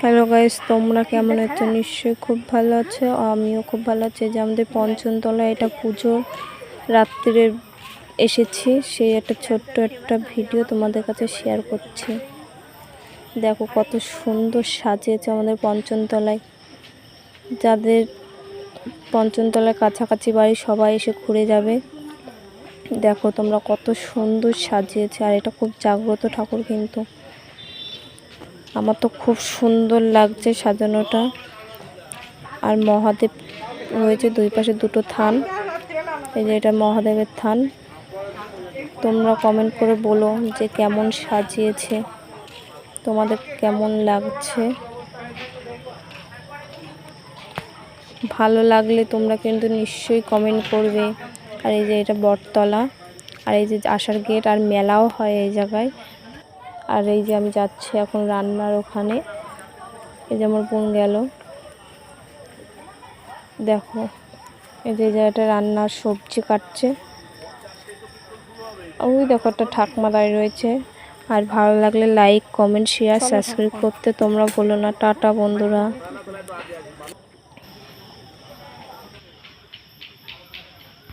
Hello guys তোমরা কেমন আছো? নিশ্চয়ই খুব ভালো আছো। আমিও খুব ভালো আছি। যে আমাদের পঞ্চমতলা, এটা পুজো। রাত্রে এসেছি। সেই একটা ছোট্ট একটা ভিডিও তোমাদের কাছে শেয়ার করছি। দেখো কত সুন্দর সাজিয়েছে আমাদের পঞ্চমতলায়। যাদের পঞ্চমতলার কাছাকাছি বাড়ি, সবাই এসে ঘুরে যাবে। দেখো তোমরা কত সুন্দর সাজিয়েছে। আর এটা খুব জাগ্রত ঠাকুর কিন্তু। আমার তো খুব সুন্দর লাগছে সাজানোটা। আর মহাদেব রয়েছে দুই পাশে দুটো থান। এই যে এটা মহাদেবের থান। তোমরা কমেন্ট করে বলো যে কেমন সাজিয়েছে, তোমাদের কেমন লাগছে। ভালো লাগলে তোমরা কিন্তু নিশ্চয়ই কমেন্ট করবে। আর এই যে এটা বটতলা। আর এই যে আসার গেট আর মেলাও হয় এই জায়গায়। আর এই যে আমি যাচ্ছি এখন রান্নার ওখানে। এই যে আমার বোন গেল। দেখো এই যে জায়গাটা রান্নার সবজি কাটছে। ওই দেখো একটা ঠাকমা দাঁড়িয়ে রয়েছে। আর ভালো লাগলে লাইক কমেন্ট শেয়ার সাবস্ক্রাইব করতে তোমরা বলো না। টাটা বন্ধুরা।